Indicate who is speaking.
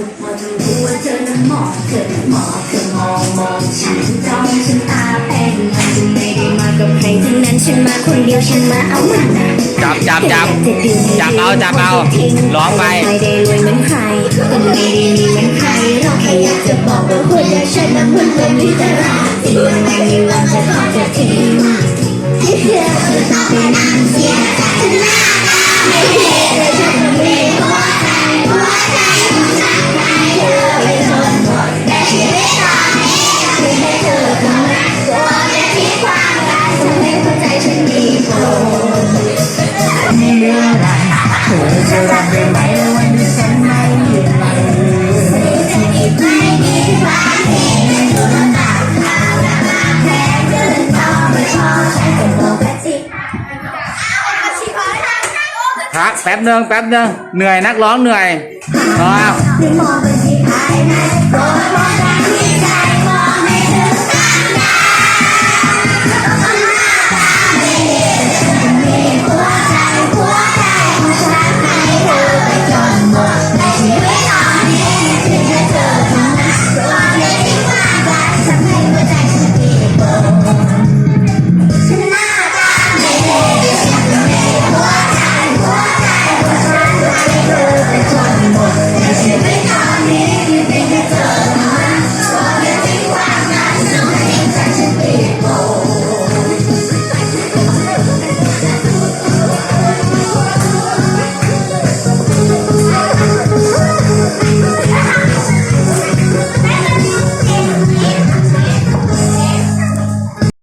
Speaker 1: จะรู้ว่าเธอนั้นมองเธอนั้นมองเธอมองมองฉันจ้องฉันตาเป็นมันจะไม่ได้มากับใครทั้งนั้นฉันมาคนเดียวฉันมาเอามัน
Speaker 2: จับจับจับจับเอาจับเอาร้องไป
Speaker 1: ไม่ได้รวยเหมือนใครก็ไม่ได้มีเหมือนใครเราแค่อยากจะบอกว่าคนอย่างฉันนั้นมันก็มีแต่รักที่ไม่มีวันจะทอจะทิ้งที่เธอคือต้องมานั่งเสียใจ จะรั
Speaker 3: บได้ไหมวันที่ฉันไม่อยู่ไหน
Speaker 1: ไม่มีความเห็นดูน้ำตาข่าวและมาแพ้เกินพอไม่พอฉันจะบอกแค่สิ
Speaker 2: พักแป๊บนึงแป๊บนึงเหนื่อยนักร้องเหนื่อยนอน
Speaker 1: ไม่มองไปที่ภายใน